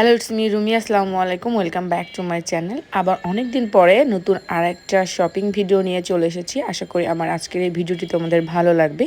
Hello it's me Rumi আসসালামু আলাইকুম welcome back to my channel আবার অনেক দিন পরে নতুন আরেকটা শপিং ভিডিও নিয়ে চলে এসেছি। আশা করি আমার আজকের এই ভিডিওটি তোমাদের ভালো লাগবে।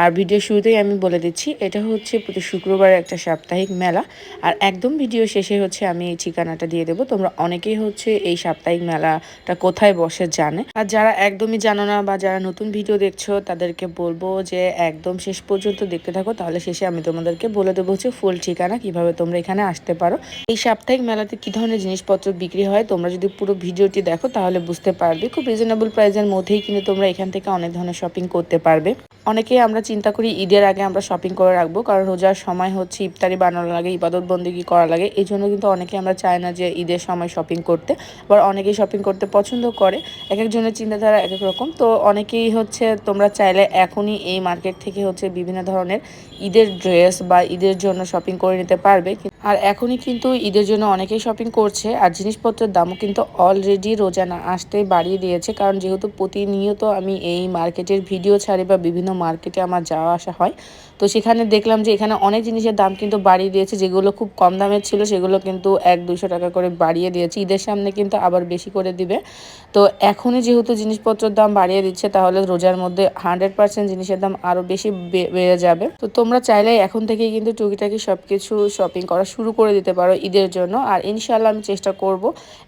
আর ভিডিও শুরুতেই আমি বলে দিচ্ছি, এটা হচ্ছে প্রতি শুক্রবারের একটা সাপ্তাহিক মেলা। আর একদম ভিডিও শেষে হচ্ছে আমি এই ঠিকানাটা দিয়ে দেবো। তোমরা অনেকেই হচ্ছে এই সাপ্তাহিক মেলাটা কোথায় বসে জানে। আর যারা একদমই জানো না বা যারা নতুন ভিডিও দেখছ, তাদেরকে বলব যে একদম শেষ পর্যন্ত দেখতে থাকো। তাহলে শেষে আমি তোমাদেরকে বলে দেবো হচ্ছে ফুল ঠিকানা, কীভাবে তোমরা এখানে আসতে পারো। এই সাপ্তাহিক মেলাতে কি ধরনের জিনিসপত্র বিক্রি হয়? তোমরা যদি পুরো ভিডিওটি দেখো, তাহলে বুঝতে পারবে। খুব রিজনেবল প্রাইসের মধ্যেই কিন্তু তোমরা এখান থেকে অনেক ধরনের শপিং করতে পারবে। অনেকেই আমরা চিন্তা করি, ঈদের আগে আমরা শপিং করে রাখব, কারণ রোজার সময় হচ্ছে ইফতারি বানানো লাগে, ইবাদত বন্দিগি করা লাগে। এই জন্য কিন্তু অনেকে আমরা চাই না যে ঈদের সময় শপিং করতে। আবার অনেকেই শপিং করতে পছন্দ করে। এক একজনের চিন্তাধারা এক এক রকম। তো অনেকেই হচ্ছে, তোমরা চাইলে এখনই এই মার্কেট থেকে হচ্ছে বিভিন্ন ধরনের ঈদের ড্রেস বা ঈদের জন্য শপিং করে নিতে পারবে। আর এখনই কিন্তু ঈদের জন্য অনেকেই শপিং করছে, আর জিনিসপত্রের দামও কিন্তু অলরেডি রোজানা আসতে বাড়িয়ে দিয়েছে। কারণ যেহেতু প্রতিনিয়ত আমি এই মার্কেটের ভিডিও ছাড়ে বা বিভিন্ন মার্কেটে আমার যাওয়া আসা হয় তো সেখানে দেখলাম যে এখানে অনেক জিনিসের দাম কিন্তু বাড়িয়ে দিয়েছে, যেগুলো খুব কম দামের ছিল, সেগুলো কিন্তু এক দুশো টাকা করে বাড়িয়ে দিয়েছে। ঈদের সামনে কিন্তু আবার বেশি করে দিবে। তো এখনই যেহেতু জিনিসপত্রের দাম বাড়িয়ে দিচ্ছে, তাহলে রোজার মধ্যে হান্ড্রেড পার্সেন্ট জিনিসের দাম আরও বেশি বেড়ে যাবে। তো তোমরা চাইলে এখন থেকেই কিন্তু টুকিটাকি সব কিছু শপিং করা শুরু করে দিতে পারো ঈদের জন্য। আর ইনশাল্লাহ আমি চেষ্টা করব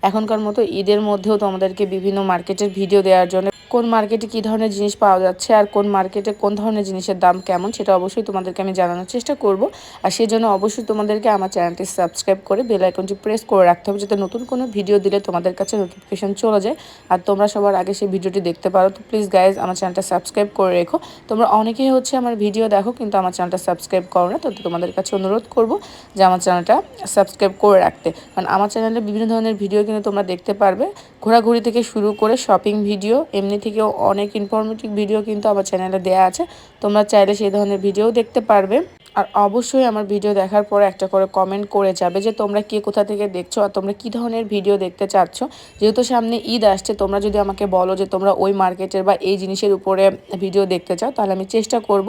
এখনকার মতো ঈদের মধ্যেও তোমাদেরকে বিভিন্ন মার্কেটের ভিডিও দেওয়ার জন্য কোন মার্কেটে কী ধরনের জিনিস পাওয়া যাচ্ছে আর কোন মার্কেটে কোন ধরনের জিনিসের দাম কেমন সেটা অবশ্যই তোমাদেরকে আমি জানানোর চেষ্টা করব। আর সেই জন্য অবশ্যই তোমাদেরকে আমার চ্যানেলটি সাবস্ক্রাইব করে বেল আইকনটি প্রেস করে রাখতে হবে যাতে নতুন কোনো ভিডিও দিলে তোমাদের কাছে নোটিফিকেশান চলে যায়। আর তোমরা সবার আগে সেই ভিডিওটি দেখতে পারো। তো প্লিজ গাইজ আমার চ্যানেলটা সাবস্ক্রাইব করে রেখো। তোমরা অনেকেই হচ্ছে আমার ভিডিও দেখো কিন্তু আমার চ্যানেলটা সাবস্ক্রাইব করো না। তো তোমাদের কাছে অনুরোধ করব যে আমার চ্যানেলটা সাবস্ক্রাইব করে রাখতে। কারণ আমার চ্যানেলে বিভিন্ন ধরনের ভিডিও কিন্তু তোমরা দেখতে পারবে। ঘোরাঘুরি থেকে শুরু করে শপিং ভিডিও এমনি থেকেও অনেক ইনফরমেটিভ ভিডিও কিন্তু আমার চ্যানেলে দেওয়া আছে। তোমরা চাইলে সেই ধরনের ভিডিও দেখতে পারবে। আর অবশ্যই আমার ভিডিও দেখার পর একটা করে কমেন্ট করে যাবে যে তোমরা কে কোথা থেকে দেখছ আর তোমরা কী ধরনের ভিডিও দেখতে চাচ্ছ। যেহেতু সামনে ঈদ আসছে, তোমরা যদি আমাকে বলো যে তোমরা ওই মার্কেটের বা এই জিনিসের উপরে ভিডিও দেখতে চাও, তাহলে আমি চেষ্টা করব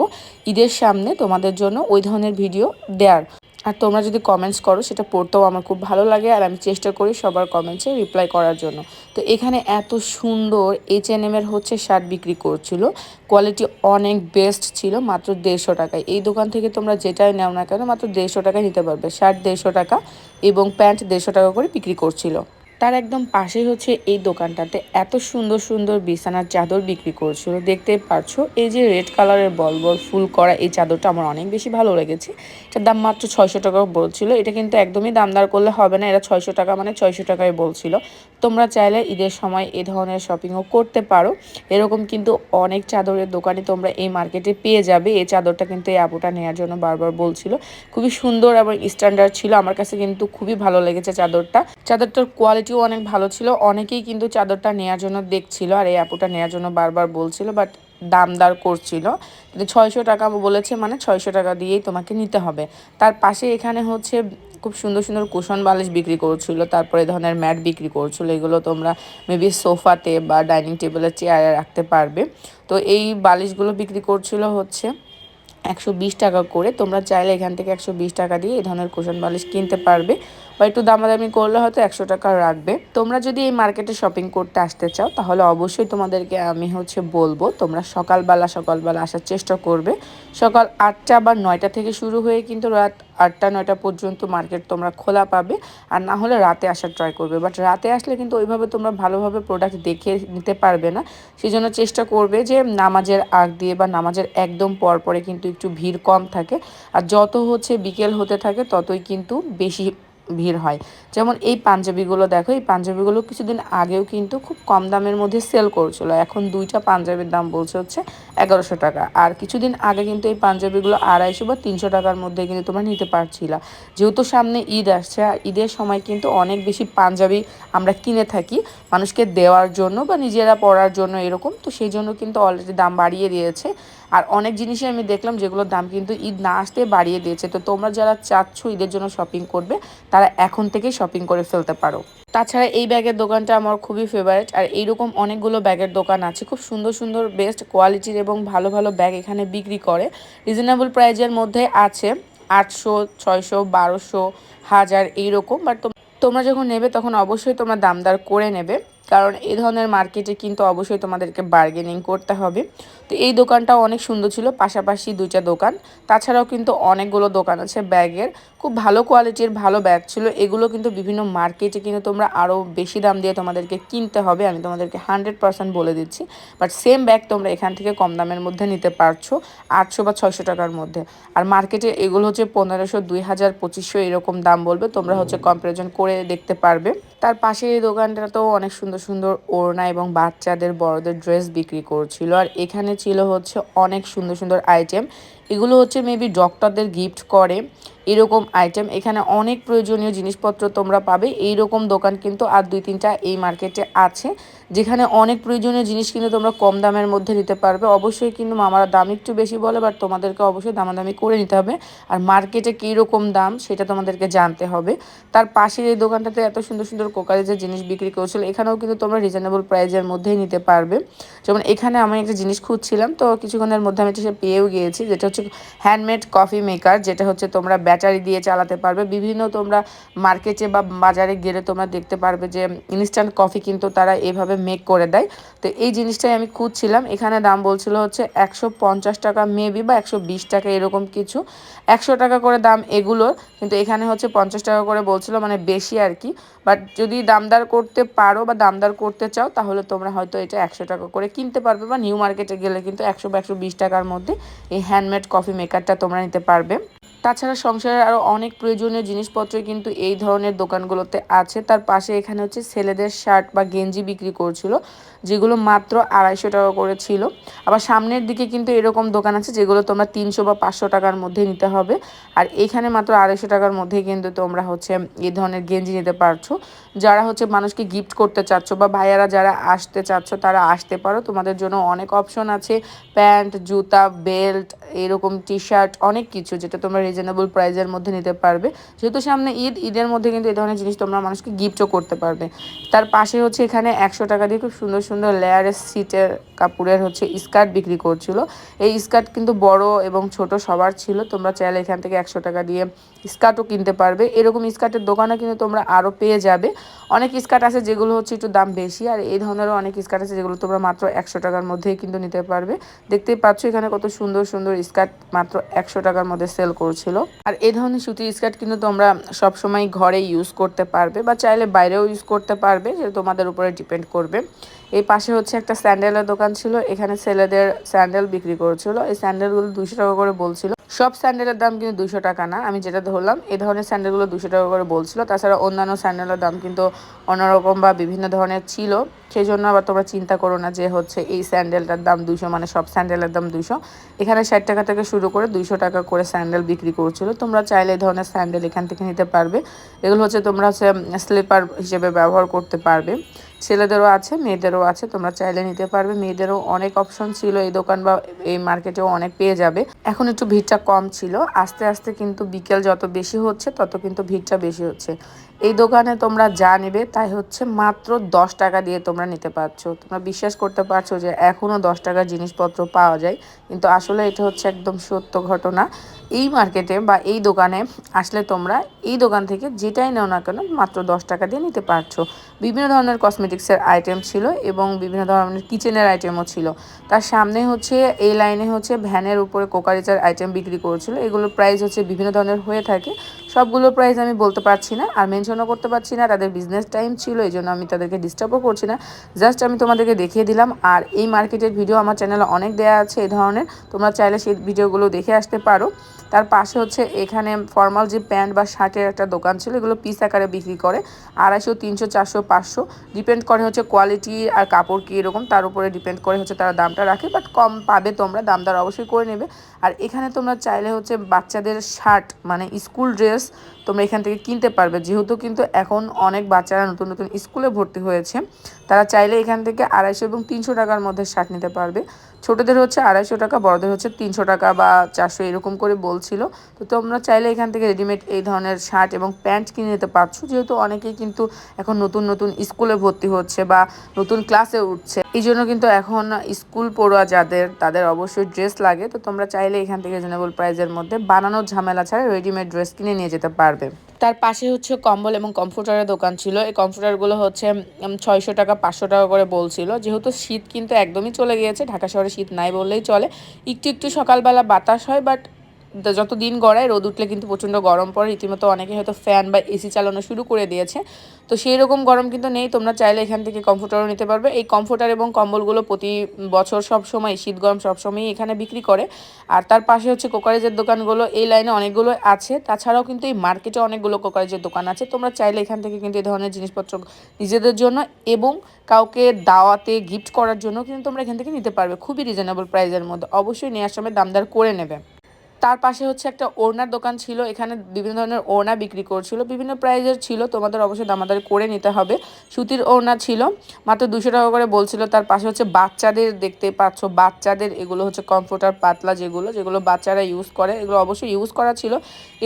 ঈদের সামনে তোমাদের জন্য ওই ধরনের ভিডিও দেওয়ার আর তোমরা যদি কমেন্টস করো, সেটা পড়তেও আমার খুব ভালো লাগে আর আমি চেষ্টা করি সবার কমেন্টসে রিপ্লাই করার জন্য। তো এখানে এত সুন্দর এইচ এন এমের হচ্ছে শার্ট বিক্রি করছিল। কোয়ালিটি অনেক বেস্ট ছিল, মাত্র দেড়শো টাকায়। এই দোকান থেকে তোমরা যেটাই নাও না কেন, মাত্র দেড়শো টাকায় নিতে পারবে। শার্ট দেড়শো টাকা এবং প্যান্ট দেড়শো টাকা করে বিক্রি করছিল। তার একদম পাশেই হচ্ছে এই দোকানটাতে এত সুন্দর সুন্দর বিছানার চাদর বিক্রি করছিল। দেখতে পারছ এই যে রেড কালারের বল বল ফুল করা এই চাদরটা আমার অনেক বেশি ভালো লেগেছে। এটার দাম মাত্র ছয়শো টাকা বলছিল। এটা কিন্তু একদমই দামদার করলে হবে না এটা ছয়শো টাকা মানে ছয়শো টাকায় বলছিল। তোমরা চাইলে ঈদের সময় এ ধরনের শপিংও করতে পারো। এরকম কিন্তু অনেক চাদরের দোকানে তোমরা এই মার্কেটে পেয়ে যাবে। এই চাদরটা কিন্তু এই আপুটা নেওয়ার জন্য বারবার বলছিল। খুবই সুন্দর এবং স্ট্যান্ডার্ড ছিল। আমার কাছে কিন্তু খুবই ভালো লেগেছে চাদরটা। চাদরটার কোয়ালিটি কোয়ালিটিও অনেক ভালো ছিল। অনেকেই কিন্তু চাদরটা নেওয়ার জন্য দেখছিল আর এই অ্যাপোটা নেওয়ার জন্য বারবার বলছিল বাট দামদার করছিল। কিন্তু ছয়শো টাকা বলেছে মানে ছয়শো টাকা দিয়েই তোমাকে নিতে হবে। তার পাশে এখানে হচ্ছে খুব সুন্দর সুন্দর কুশন বালিশ বিক্রি করছিল, তারপরে ধরনের ম্যাট বিক্রি করছিল, এগুলো তোমরা মেবি সোফাতে বা ডাইনিং টেবিলের চেয়ারে রাখতে পারবে। তো এই বালিশগুলো বিক্রি করছিল হচ্ছে একশো বিশ টাকা করে তোমরা চাইলে এখান থেকে একশো বিশ টাকা দিয়ে এই ধরনের কুশন বালিশ কিনতে পারবে বা একটু দামাদামি করলে হয়তো একশো টাকা রাখবে। তোমরা যদি এই মার্কেটে শপিং করতে আসতে চাও, তাহলে অবশ্যই তোমাদেরকে আমি হচ্ছে বলব, তোমরা সকালবেলা সকালবেলা আসার চেষ্টা করবে। সকাল আটটা বা নয়টা থেকে শুরু হয়ে কিন্তু রাত আটটা নয়টা পর্যন্ত মার্কেট তোমরা খোলা পাবে। আর না হলে রাতে আসার ট্রাই করবে। বাট রাতে আসলে কিন্তু ওইভাবে তোমরা ভালোভাবে প্রোডাক্ট দেখে নিতে পারবে না। সেই জন্য চেষ্টা করবে যে নামাজের আগ দিয়ে বা নামাজের একদম পর পরে কিন্তু একটু ভিড় কম থাকে। আর যত হচ্ছে বিকেল হতে থাকে, ততই কিন্তু বেশি ভিড় হয়। যেমন এই পাঞ্জাবিগুলো দেখো, এই পাঞ্জাবিগুলো কিছুদিন আগেও কিন্তু খুব কম দামের মধ্যে সেল করছিল। এখন দুইটা পাঞ্জাবির দাম বলছে হচ্ছে এগারোশো টাকা। আর কিছুদিন আগে কিন্তু এই পাঞ্জাবিগুলো আড়াইশো বা তিনশো টাকার মধ্যে কিন্তু তোমরা নিতে পারছিলা। যেহেতু সামনে ঈদ আসছে, আর ঈদের সময় কিন্তু অনেক বেশি পাঞ্জাবি আমরা কিনে থাকি, মানুষকে দেওয়ার জন্য বা নিজেরা পরার জন্য এরকম। তো সেই জন্য কিন্তু অলরেডি দাম বাড়িয়ে দিয়েছে। আর অনেক জিনিসই আমি দেখলাম যেগুলোর দাম কিন্তু ঈদ না আসতে বাড়িয়ে দিয়েছে। তো তোমরা যারা চাচ্ছ ঈদের জন্য শপিং করবে, তারা এখন থেকেই শপিং করে ফেলতে পারো। তাছাড়া এই ব্যাগের দোকানটা আমার খুবই ফেভারিট আর এইরকম অনেকগুলো ব্যাগের দোকান আছে। খুব সুন্দর সুন্দর বেস্ট কোয়ালিটির এবং ভালো ভালো ব্যাগ এখানে বিক্রি করে। রিজনেবল প্রাইজের মধ্যে আছে আটশো, ছয়শো, বারোশো, হাজার, এইরকম। বাট তোমরা যখন নেবে তখন অবশ্যই তোমরা দামদার করে নেবে। কারণ এই ধরনের মার্কেটে কিন্তু অবশ্যই তোমাদেরকে বার্গেনিং করতে হবে। তো এই দোকানটাও অনেক সুন্দর ছিল, পাশাপাশি দুইটা দোকান। তাছাড়াও কিন্তু অনেকগুলো দোকান আছে ব্যাগের। খুব ভালো কোয়ালিটির ভালো ব্যাগ ছিল। এগুলো কিন্তু বিভিন্ন মার্কেটে কিন্তু তোমরা আরও বেশি দাম দিয়ে তোমাদেরকে কিনতে হবে, আমি তোমাদেরকে হান্ড্রেড পার্সেন্ট বলে দিচ্ছি। বাট সেম ব্যাগ তোমরা এখান থেকে কম দামের মধ্যে নিতে পারছ, আটশো বা ছয়শো টাকার মধ্যে। আর মার্কেটে এগুলো হচ্ছে পনেরোশো, দুই হাজার, পঁচিশশো এরকম দাম বলবে, তোমরা হচ্ছে কম্পারিজন করে দেখতে পারবে। তার পাশে এই দোকানটাতেও অনেক সুন্দর সুন্দর ওড়না এবং বাচ্চাদের, বড়দের ড্রেস বিক্রি করছিল। আর এখানে ছিল হচ্ছে অনেক সুন্দর সুন্দর আইটেম এগুলো হচ্ছে মেবি ডক্টরদের গিফট করে। এরকম আইটেম এখানে অনেক প্রয়োজনীয় জিনিসপত্র তোমরা পাবে। এই রকম দোকান কিন্তু আর দুই তিনটা এই মার্কেটে আছে। যেখানে অনেক প্রয়োজনীয় জিনিস কিন্তু তোমরা কম দামের মধ্যে নিতে পারবে। অবশ্যই কিন্তু মামারা দাম একটু বেশি বলে বাট তোমাদেরকে অবশ্যই দামাদামি করে নিতে হবে। আর মার্কেটে কী রকম দাম, সেটা তোমাদেরকে জানতে হবে। তার পাশের এই দোকানটাতে এত সুন্দর সুন্দর কোকারেজের জিনিস বিক্রি করছিল। এখানেও কিন্তু তোমরা রিজনেবল প্রাইজের মধ্যেই নিতে পারবে। যেমন এখানে আমি একটা জিনিস খুঁজছিলাম, তো কিছুক্ষণের মধ্যে আমি এটা পেয়েও গিয়েছি, যেটা হচ্ছে হ্যান্ডমেড কফি মেকার যেটা হচ্ছে তোমরা ব্যাটারি দিয়ে চালাতে পারবে। বিভিন্ন তোমরা মার্কেটে বা বাজারে গেলে তোমরা দেখতে পারবে যে ইনস্ট্যান্ট কফি কিন্তু তারা এভাবে মেক করে দেয়। তো এই জিনিসটাই আমি খুঁজছিলাম। এখানে দাম বলছিল হচ্ছে একশো পঞ্চাশ টাকা মেবি বা একশো বিশ টাকা এরকম কিছু। একশো টাকা করে দাম এগুলো, কিন্তু এখানে হচ্ছে পঞ্চাশ টাকা করে বলছিল মানে বেশি আর কি। বাট যদি দামদার করতে পারো বা দামদার করতে চাও, তাহলে তোমরা হয়তো এটা একশো টাকা করে কিনতে পারবে বা নিউ মার্কেটে গেলে কিন্তু একশো বা একশো বিশ টাকার মধ্যে এই হ্যান্ডমেড কফি মেকারটা তোমরা নিতে পারবে। তাছাড়া সংসারের আরও অনেক প্রয়োজনীয় জিনিসপত্র কিন্তু এই ধরনের দোকানগুলোতে আছে। তার পাশে এখানে হচ্ছে ছেলেদের শার্ট বা গেঞ্জি বিক্রি করছিল। যেগুলো মাত্র আড়াইশো টাকা করে ছিল। আবার সামনের দিকে কিন্তু এরকম দোকান আছে যেগুলো তোমরা তিনশো বা পাঁচশো টাকার মধ্যে নিতে হবে। আর এখানে মাত্র আড়াইশো টাকার মধ্যেই কিন্তু তোমরা হচ্ছে এই ধরনের গেঞ্জি নিতে পারছ। যারা হচ্ছে মানুষকে গিফট করতে চাচ্ছ বা ভাইয়ারা যারা আসতে চাচ্ছ, তারা আসতে পারো। তোমাদের জন্য অনেক অপশন আছে। প্যান্ট, জুতা, বেল্ট, এরকম টি শার্ট অনেক কিছু যেটা তোমরা রিজনেবল প্রাইজের মধ্যে নিতে পারবে। যেহেতু সামনে ঈদ, ঈদের মধ্যে কিন্তু এই ধরনের জিনিস তোমরা মানুষকে গিফটও করতে পারবে। তার পাশে হচ্ছে এখানে একশো টাকা দিয়ে খুব সুন্দর লেয়ারের সিটের কাপড়ের হচ্ছে স্কার্ট বিক্রি করছিল। এই স্কার্ট কিন্তু বড় এবং ছোট সবার ছিল, তোমরা চাইলে এখান থেকে একশো টাকা দিয়ে স্কার্টও কিনতে পারবে। এরকম স্কার্টের দোকানে কিন্তু তোমরা আরও পেয়ে যাবে। অনেক স্কার্ট আছে যেগুলো হচ্ছে একটু দাম বেশি, আর এই ধরনেরও অনেক স্কার্ট আছে যেগুলো তোমরা মাত্র একশো টাকার মধ্যেই কিন্তু নিতে পারবে। দেখতেই পাচ্ছ এখানে কত সুন্দর সুন্দর স্কার্ট মাত্র একশো টাকার মধ্যে সেল করছিল। আর এই ধরনের সুতির স্কার্ট কিন্তু তোমরা সবসময় ঘরে ইউজ করতে পারবে, বা চাইলে বাইরেও ইউজ করতে পারবে যে তোমাদের উপরে ডিপেন্ড করবে। এই পাশে হচ্ছে একটা স্যান্ডেলের দোকান ছিল, এখানে ছেলেদের স্যান্ডেল বিক্রি করছিল। এই স্যান্ডেলগুলো দুশো টাকা করে বলছিল। সব স্যান্ডেলের দাম কিন্তু দুশো টাকা না, আমি যেটা ধরলাম, এই ধরনের স্যান্ডেলগুলো দুশো টাকা করে বলছিল। তাছাড়া অন্যান্য স্যান্ডেলের দাম কিন্তু অন্যরকম বা বিভিন্ন ধরনের ছিল। সেই জন্য আবার তোমরা চিন্তা করো না যে হচ্ছে এই স্যান্ডেলটার দাম দুশো মানে সব স্যান্ডেলের দাম দুশো এখানে ষাট টাকা থেকে শুরু করে দুইশো টাকা করে স্যান্ডেল বিক্রি করছিল। তোমরা চাইলে এই ধরনের স্যান্ডেল এখান থেকে নিতে পারবে। এগুলো হচ্ছে তোমরা হচ্ছে স্লিপার হিসেবে ব্যবহার করতে পারবে। ছেলেদেরও আছে, মেয়েদেরও আছে, তোমরা চাইলে নিতে পারবে। মেয়েদেরও অনেক অপশন ছিল এই দোকান বা এই মার্কেটেও অনেক পেয়ে যাবে। এখন একটু ভিড়টা কম ছিল। আস্তে আস্তে কিন্তু বিকেল যত বেশি হচ্ছে, তত কিন্তু ভিড়টা বেশি হচ্ছে। এই দোকানে তোমরা যা নেবে তাই হচ্ছে মাত্র দশ টাকা দিয়ে তোমরা নিতে পারছ। তোমরা বিশ্বাস করতে পারছ যে এখনও দশ টাকার জিনিসপত্র পাওয়া যায়। কিন্তু আসলে এটা হচ্ছে একদম সত্য ঘটনা। এই মার্কেটে বা এই দোকানে আসলে তোমরা এই দোকান থেকে যেটাই নাও না কেন মাত্র দশ টাকা দিয়ে নিতে পারছ। বিভিন্ন ধরনের কসমেটিক্সের আইটেম ছিল এবং বিভিন্ন ধরনের কিচেনের আইটেমও ছিল। তার সামনে হচ্ছে এই লাইনে হচ্ছে ভ্যানের উপরে কোকারিচার আইটেম বিক্রি করেছিল। এগুলোর প্রাইস হচ্ছে বিভিন্ন ধরনের হয়ে থাকে। সবগুলোর প্রাইস আমি বলতে পারছি না আর মেনশনও করতে পারছি না, তাদের বিজনেস টাইম ছিল, এই জন্য আমি তাদেরকে ডিস্টার্বও করছি না। জাস্ট আমি তোমাদেরকে দেখিয়ে দিলাম আর এই মার্কেটের ভিডিও আমার চ্যানেলে অনেক দেয়া আছে এই ধরনের, তোমরা চাইলে সেই ভিডিওগুলো দেখে আসতে পারো। তার পাশে হচ্ছে এখানে ফর্মাল যে প্যান্ট বা শার্টের একটা দোকান ছিল, এগুলো পিস আকারে বিক্রি করে। আড়াইশো, তিনশো, চারশো, পাঁচশো ডিপেন্ড করে হচ্ছে কোয়ালিটি আর কাপড় কী এরকম, তার উপরে ডিপেন্ড করে হচ্ছে তারা দামটা রাখে। বাট কম পাবে তোমরা, দাম অবশ্যই করে নেবে। আর এখানে তোমরা চাইলে হচ্ছে বাচ্চাদের শার্ট মানে স্কুল ড্রেস তোমরা এখান থেকে কিনতে পারবে। যেহেতু কিন্তু এখন অনেক বাচ্চারা নতুন নতুন স্কুলে ভর্তি হয়েছে, তারা চাইলে এখান থেকে আড়াইশো এবং তিনশো টাকার মধ্যে শার্ট নিতে পারবে। ছোটোদের হচ্ছে আড়াইশো টাকা, বড়দের হচ্ছে তিনশো টাকা বা চারশো এরকম করে বলছিল। তো তোমরা চাইলে এখান থেকে রেডিমেড এই ধরনের শার্ট এবং প্যান্ট কিনে নিতে পারছ। যেহেতু অনেকেই কিন্তু এখন নতুন নতুন স্কুলে ভর্তি হচ্ছে বা নতুন ক্লাসে উঠছে। এই জন্য কিন্তু এখন স্কুল পড়ুয়া যাদের, তাদের অবশ্যই ড্রেস লাগে। তো তোমরা চাইলে এখান থেকে রিজনেবল প্রাইসের মধ্যে বানানোর ঝামেলা ছাড়া রেডিমেড ড্রেস কিনে নিয়ে যেতে পারবে। তার পাশে হচ্ছে কম্বল এবং কমফোর্টারের দোকান ছিল। এই কমফোর্টারগুলো হচ্ছে ছয়শো টাকা, পাঁচশো টাকা করে বলছিল। যেহেতু শীত কিন্তু একদমই চলে গিয়েছে, ঢাকা শহরে শীত নাই বললেই চলে। একটু একটু সকালবেলা বাতাস হয় বাট যত দিন গড়ায় রোদ উঠলে কিন্তু প্রচণ্ড গরম পড়ে। রীতিমতো অনেকে হয়তো ফ্যান বা এসি চালানো শুরু করে দিয়েছে। তো সেই রকম গরম কিন্তু নেই। তোমরা চাইলে এখান থেকে কমফোর্টারও নিতে পারবে। এই কমফোর্টার এবং কম্বলগুলো প্রতি বছর সব সময়, শীত গরম সবসময়ই এখানে বিক্রি করে। আর তার পাশে হচ্ছে কোকারেজের দোকানগুলো এই লাইনে অনেকগুলো আছে। তাছাড়াও কিন্তু এই মার্কেটে অনেকগুলো কোকারেজের দোকান আছে। তোমরা চাইলে এখান থেকে কিন্তু এই ধরনের জিনিসপত্র নিজেদের জন্য এবং কাউকে দাওয়াতে গিফট করার জন্য কিন্তু তোমরা এখান থেকে নিতে পারবে। খুবই রিজনেবল প্রাইসের মধ্যে। অবশ্যই নেওয়ার সময় দামদার করে নেবে। তার পাশে হচ্ছে একটা ওড়নার দোকান ছিল, এখানে বিভিন্ন ধরনের ওড়না বিক্রি করছিল। বিভিন্ন প্রাইজের ছিল, তোমাদের অবশ্যই দামাদারি করে নিতে হবে। সুতির ওড়না ছিল, মাত্র দুশো টাকা করে বলছিল। তার পাশে হচ্ছে বাচ্চাদের দেখতে পাচ্ছ, বাচ্চাদের এগুলো হচ্ছে কমফোর্টার পাতলা যেগুলো যেগুলো বাচ্চারা ইউজ করে, এগুলো অবশ্যই ইউজ করা ছিল।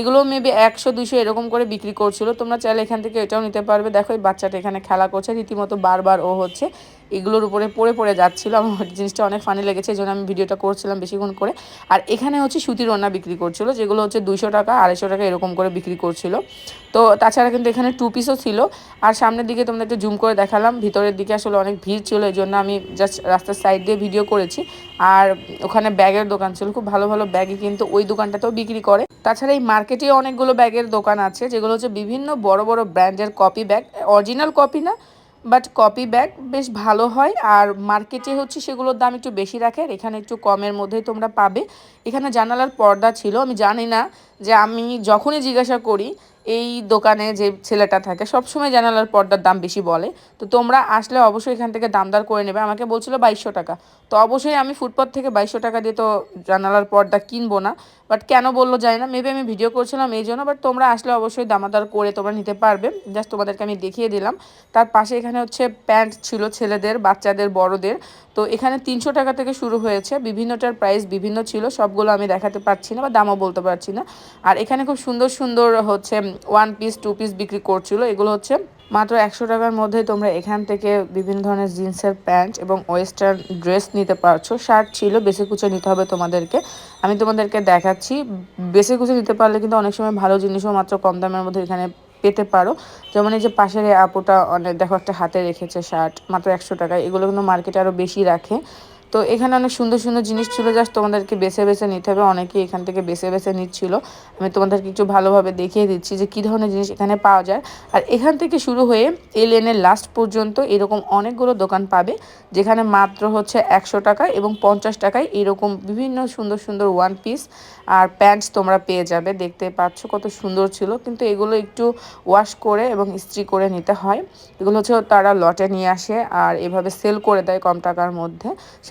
এগুলো মেবি একশো দুশো এরকম করে বিক্রি করছিল। তোমরা চাইলে এখান থেকে এটাও নিতে পারবে। দেখো এই বাচ্চাটা এখানে খেলা করছে, রীতিমতো বারবার ও হচ্ছে। এগুলোর উপরে পড়ে পড়ে যাচ্ছিল। আমার জিনিসটা অনেক ফানি লেগেছে, এই জন্য আমি ভিডিওটা করছিলাম বেশিক্ষণ করে। আর এখানে হচ্ছে সুতির ওনা বিক্রি করছিল, যেগুলো হচ্ছে দুইশো টাকা, আড়াইশো টাকা এরকম করে বিক্রি করছিল। তো তাছাড়া কিন্তু এখানে টু পিসও ছিল। আর সামনের দিকে তোমাদেরকে জুম করে দেখালাম, ভিতরের দিকে আসলে অনেক ভিড় ছিল, এই জন্য আমি জাস্ট রাস্তার সাইড দিয়ে ভিডিও করেছি। আর ওখানে ব্যাগের দোকান ছিল, খুব ভালো ভালো ব্যাগই কিন্তু ওই দোকানটাতেও বিক্রি করে। তাছাড়া এই মার্কেটে অনেকগুলো ব্যাগের দোকান আছে, যেগুলো হচ্ছে বিভিন্ন বড় বড় ব্র্যান্ডের কপি ব্যাগ অরিজিনাল কপি না বাট কপি ব্যাগ বেশ ভালো হয়। আর মার্কেটে হচ্ছে সেগুলোর দাম একটু বেশি রাখে। আর এখানে একটু কমের মধ্যেই তোমরা পাবে। এখানে জানালার পর্দা ছিল। আমি জানি না যে আমি যখনই জিজ্ঞাসা করি, এই দোকানে যে ছেলেটা থাকে, সবসময় জানালার পর্দার দাম বেশি বলে। তো তোমরা আসলে অবশ্যই এখান থেকে দামদার করে নেবে। আমাকে বলছিল বাইশশো টাকা। তো অবশ্যই আমি ফুটপাথ থেকে বাইশশো টাকা দিয়ে তো জানালার পর্দা কিনবো না। বাট কেন বলল যায় না মেবি আমি ভিডিও করছিলাম এই জন্য, বাট তোমরা আসলে অবশ্যই দামাদার করে তোমরা নিতে পারবে। জাস্ট তোমাদেরকে আমি দেখিয়ে দিলাম। তার পাশে এখানে হচ্ছে প্যান্ট ছিল ছেলেদের, বাচ্চাদের, বড়দের। তো এখানে তিনশো টাকা থেকে শুরু হয়েছে। বিভিন্নটার প্রাইস বিভিন্ন ছিল, সবগুলো আমি দেখাতে পারছি না বা দামও বলতে পারছি না। আর এখানে খুব সুন্দর সুন্দর হচ্ছে ওয়ান পিস টু পিস বিক্রি করছিল। এগুলো হচ্ছে মাত্র একশো টাকার মধ্যে তোমরা এখান থেকে বিভিন্ন ধরনের জিন্সের প্যান্ট এবং ওয়েস্টার্ন ড্রেস নিতে পারছ। শার্ট ছিল বেশি কুচে নিতে হবে তোমাদেরকে। আমি তোমাদেরকে দেখাচ্ছি। বেশি কুচে নিতে পারলে কিন্তু অনেক সময় ভালো জিনিসও মাত্র কম দামের মধ্যে এখানে পেতে পারো। যেমন এই যে পাশের আপুটা অনেক, দেখো একটা হাতে রেখেছে শার্ট, মাত্র একশো টাকায়। এগুলো কিন্তু মার্কেটে আরও বেশি রাখে। তো এখানে অনেক সুন্দর সুন্দর জিনিস ছিল জাস্ট তোমাদেরকে বেছে বেছে নিতে হবে। অনেকেই এখান থেকে বেছে বেছে নিচ্ছিল। আমি তোমাদেরকে একটু ভালোভাবে দেখিয়ে দিচ্ছি যে কী ধরনের জিনিস এখানে পাওয়া যায়। আর এখান থেকে শুরু হয়ে এই লেনের লাস্ট পর্যন্ত এরকম অনেকগুলো দোকান পাবে, যেখানে মাত্র হচ্ছে একশো টাকা এবং পঞ্চাশ টাকায় এরকম বিভিন্ন সুন্দর সুন্দর ওয়ান পিস আর প্যান্টস তোমরা পেয়ে যাবে। দেখতে পাচ্ছ কত সুন্দর ছিল, কিন্তু এগুলো একটু ওয়াশ করে এবং ইস্ত্রি করে নিতে হয়। এগুলো হচ্ছে তারা লটে নিয়ে আসে আর এভাবে সেল করে দেয় কম টাকার মধ্যে।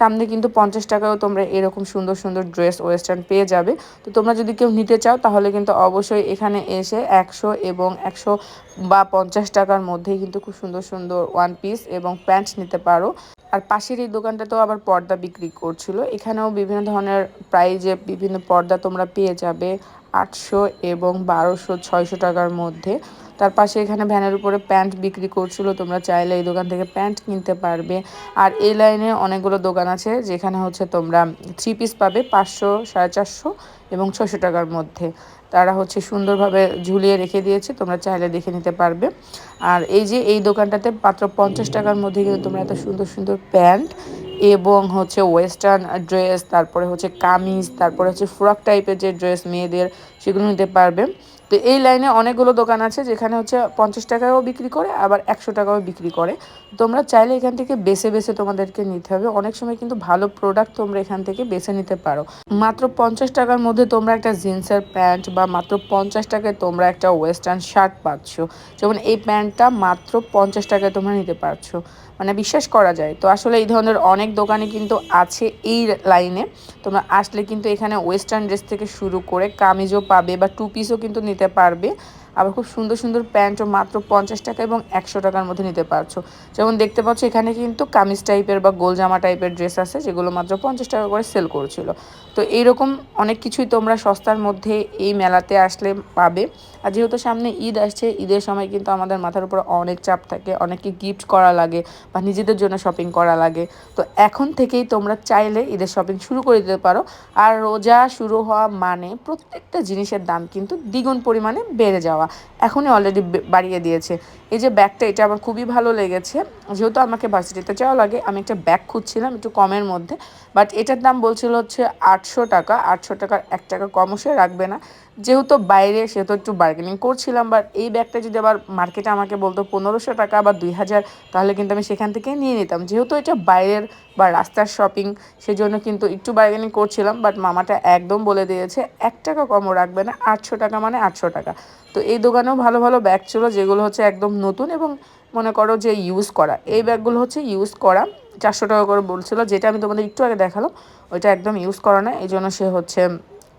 সামনে কিন্তু পঞ্চাশ টাকাও তোমরা এরকম সুন্দর সুন্দর ড্রেস ওয়েস্টার্ন পেয়ে যাবে। তো তোমরা যদি কেউ নিতে চাও, তাহলে কিন্তু অবশ্যই এখানে এসে একশো এবং একশো বা পঞ্চাশ টাকার মধ্যেই কিন্তু খুব সুন্দর সুন্দর ওয়ান পিস এবং প্যান্ট নিতে পারো। আর পাশের এই দোকানটাতেও আবার পর্দা বিক্রি করছিল। এখানেও বিভিন্ন ধরনের প্রাইজে বিভিন্ন পর্দা তোমরা পেয়ে যাবে আটশো এবং বারোশো, ছয়শো টাকার মধ্যে। তার পাশে এখানে ভ্যানের উপরে প্যান্ট বিক্রি করছিল, তোমরা চাইলে এই দোকান থেকে প্যান্ট কিনতে পারবে। আর এই লাইনে অনেকগুলো দোকান আছে, যেখানে হচ্ছে তোমরা থ্রি পিস পাবে পাঁচশো, সাড়ে চারশো এবং ছশো টাকার মধ্যে। তারা হচ্ছে সুন্দরভাবে ঝুলিয়ে রেখে দিয়েছে, তোমরা চাইলে দেখে নিতে পারবে। আর এই যে এই দোকানটাতে মাত্র পঞ্চাশ টাকার মধ্যে কিন্তু তোমরা এত সুন্দর সুন্দর প্যান্ট এবং হচ্ছে ওয়েস্টার্ন ড্রেস, তারপরে হচ্ছে কামিজ, তারপরে হচ্ছে ফ্রক টাইপের যে ড্রেস মেয়েদের, সেগুলো নিতে পারবে। তো এই লাইনে অনেকগুলো দোকান আছে যেখানে হচ্ছে পঞ্চাশ টাকাও বিক্রি করে, আবার একশো টাকাও বিক্রি করে। তোমরা চাইলে এখান থেকে বেছে বেছে তোমাদেরকে নিতে হবে। অনেক সময় কিন্তু ভালো প্রোডাক্ট তোমরা এখান থেকে বেছে নিতে পারো। মাত্র পঞ্চাশ টাকার মধ্যে তোমরা একটা জিন্সের প্যান্ট বা মাত্র পঞ্চাশ টাকায় তোমরা একটা ওয়েস্টার্ন শার্ট পাচ্ছ। যেমন এই প্যান্টটা মাত্র পঞ্চাশ টাকায় তোমরা নিতে পারছ। মানে বিশ্বাস করা যায়। তো আসলে এই ধরনের অনেক দোকানে কিন্তু আছে এই লাইনে। তোমরা আসলে কিন্তু এখানে ওয়েস্টার্ন ড্রেস থেকে শুরু করে কামিজও পাবে বা টু পিসও কিন্তু নিতে পারবে। আবার খুব সুন্দর সুন্দর প্যান্টও মাত্র পঞ্চাশ টাকা এবং একশো টাকার মধ্যে নিতে পারছ। যেমন দেখতে পাচ্ছ, এখানে কিন্তু কামিজ টাইপের বা গোল জামা টাইপের ড্রেস আছে, যেগুলো মাত্র পঞ্চাশ টাকা করে সেল করছিল। তো এইরকম অনেক কিছুই তোমরা সস্তার মধ্যে এই মেলাতে আসলে পাবে। আর যেহেতু সামনে ঈদ আসছে, ঈদের সময় কিন্তু আমাদের মাথার উপর অনেক চাপ থাকে, অনেককে গিফট করা লাগে বা নিজেদের জন্য শপিং করা লাগে। তো এখন থেকেই তোমরা চাইলে ঈদের শপিং শুরু করে দিতে পারো। আর রোজা শুরু হওয়া মানে প্রত্যেকটা জিনিসের দাম কিন্তু দ্বিগুণ পরিমাণে বেড়ে যাওয়া। এখনই অলরেডি বাড়িয়ে দিয়েছে। এই যে ব্যাগটা এটা আমার খুবই ভালো লেগেছে। যেহেতু আমাকে ভার্সিটিতে যাওয়া লাগে, আমি একটা ব্যাগ খুঁজছিলাম একটু কমের মধ্যে। বাট এটার দাম বলছিল হচ্ছে আটশো টাকা। আটশো টাকার এক টাকা কম সে রাখবে না। যেহেতু বাইরে, সেহেতু একটু বার্গেনিং করছিলাম বাট এই ব্যাগটা যদি আবার মার্কেটে আমাকে বলতো পনেরোশো টাকা বা দুই হাজার, তাহলে কিন্তু আমি সেখান থেকে নিয়ে নিতাম। যেহেতু এটা বাইরের বা রাস্তার শপিং সেজন্য কিন্তু একটু বার্গেনিং করছিলাম বাট মামাটা একদম বলে দিয়েছে, এক টাকা কমও রাখবে না, আটশো টাকা মানে আটশো টাকা। তো এই দোকানেও ভালো ভালো ব্যাগ ছিল, যেগুলো হচ্ছে একদম নতুন এবং মনে করো যে ইউজ করা। এই ব্যাগগুলো হচ্ছে ইউজ করা, চারশো টাকা করে বলছিল, যেটা আমি তোমাদের একটু আগে দেখালাম, ওইটা একদম ইউজ করা না এই জন্য সে হচ্ছে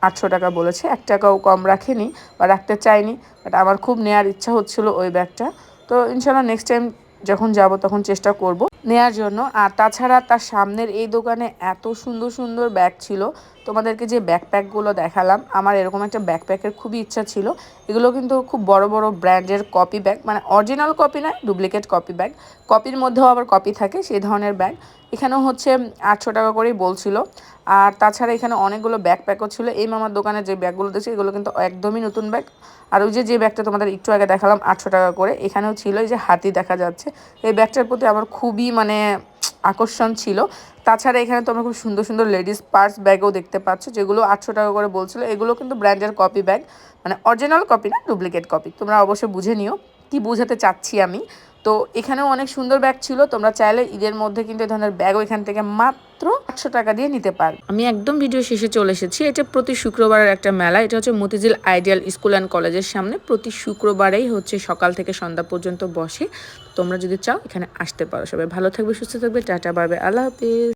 আটশো টাকা বলেছে। এক টাকাও কম রাখিনি বা রাখতে চাইনি বাট আমার খুব নেয়ার ইচ্ছা হচ্ছিল ওই ব্যাগটা। তো ইনশাল্লাহ নেক্সট টাইম যখন যাব তখন চেষ্টা করব নেয়ার জন্য। আর তাছাড়া তার সামনের এই দোকানে এত সুন্দর সুন্দর ব্যাগ ছিল তোমাদেরকে যে ব্যাকপ্যাকগুলো দেখালাম, আমার এরকম একটা ব্যাকপ্যাকের খুবই ইচ্ছা ছিল। এগুলো কিন্তু খুব বড় বড় ব্র্যান্ডের কপি ব্যাগ মানে অরিজিনাল কপি নয় ডুপ্লিকেট কপি ব্যাগ কপির মধ্যেও আবার কপি থাকে, সেই ধরনের ব্যাগ এখানেও হচ্ছে আটশো টাকা করেই বলছিল। আর তাছাড়া এখানে অনেকগুলো ব্যাকপ্যাকও ছিল। এই মামার দোকানে যে ব্যাগগুলো দিয়েছে, এগুলো কিন্তু একদমই নতুন ব্যাগ আর ওই যে যে ব্যাগটা তোমাদের একটু আগে দেখালাম, আটশো টাকা করে, এখানেও ছিল। এই যে হাতি দেখা যাচ্ছে। এই ব্যাগটার প্রতি আমার খুবই মানে আকর্ষণ ছিল। তাছাড়া এখানে তোমরা খুব সুন্দর সুন্দর লেডিস পার্স ব্যাগও দেখতে পাচ্ছ, যেগুলো আটশো টাকা করে বলছিল। এগুলো কিন্তু ব্র্যান্ডের কপি ব্যাগ মানে অরিজিনাল কপি না ডুপ্লিকেট কপি তোমরা অবশ্যই বুঝে নিও। কি বোঝাতে চাচ্ছি আমি? তো এখানেও অনেক সুন্দর ব্যাগ ছিল। তোমরা চাইলে ঈদের মধ্যে কিন্তু এই ধরনের ব্যাগও এখান থেকে মাত্র আটশো টাকা দিয়ে নিতে পার। আমি একদম ভিডিও শেষে চলে এসেছি। এটা প্রতি শুক্রবারের একটা মেলা। এটা হচ্ছে মতিঝিল আইডিয়াল স্কুল অ্যান্ড কলেজের সামনে। প্রতি শুক্রবারেই হচ্ছে সকাল থেকে সন্ধ্যা পর্যন্ত বসে। তোমরা যদি চাও, এখানে আসতে পারো সবাই। ভালো থাকবে, সুস্থ থাকবে। টাটা বাড়বে আল্লাহ হাফিজ।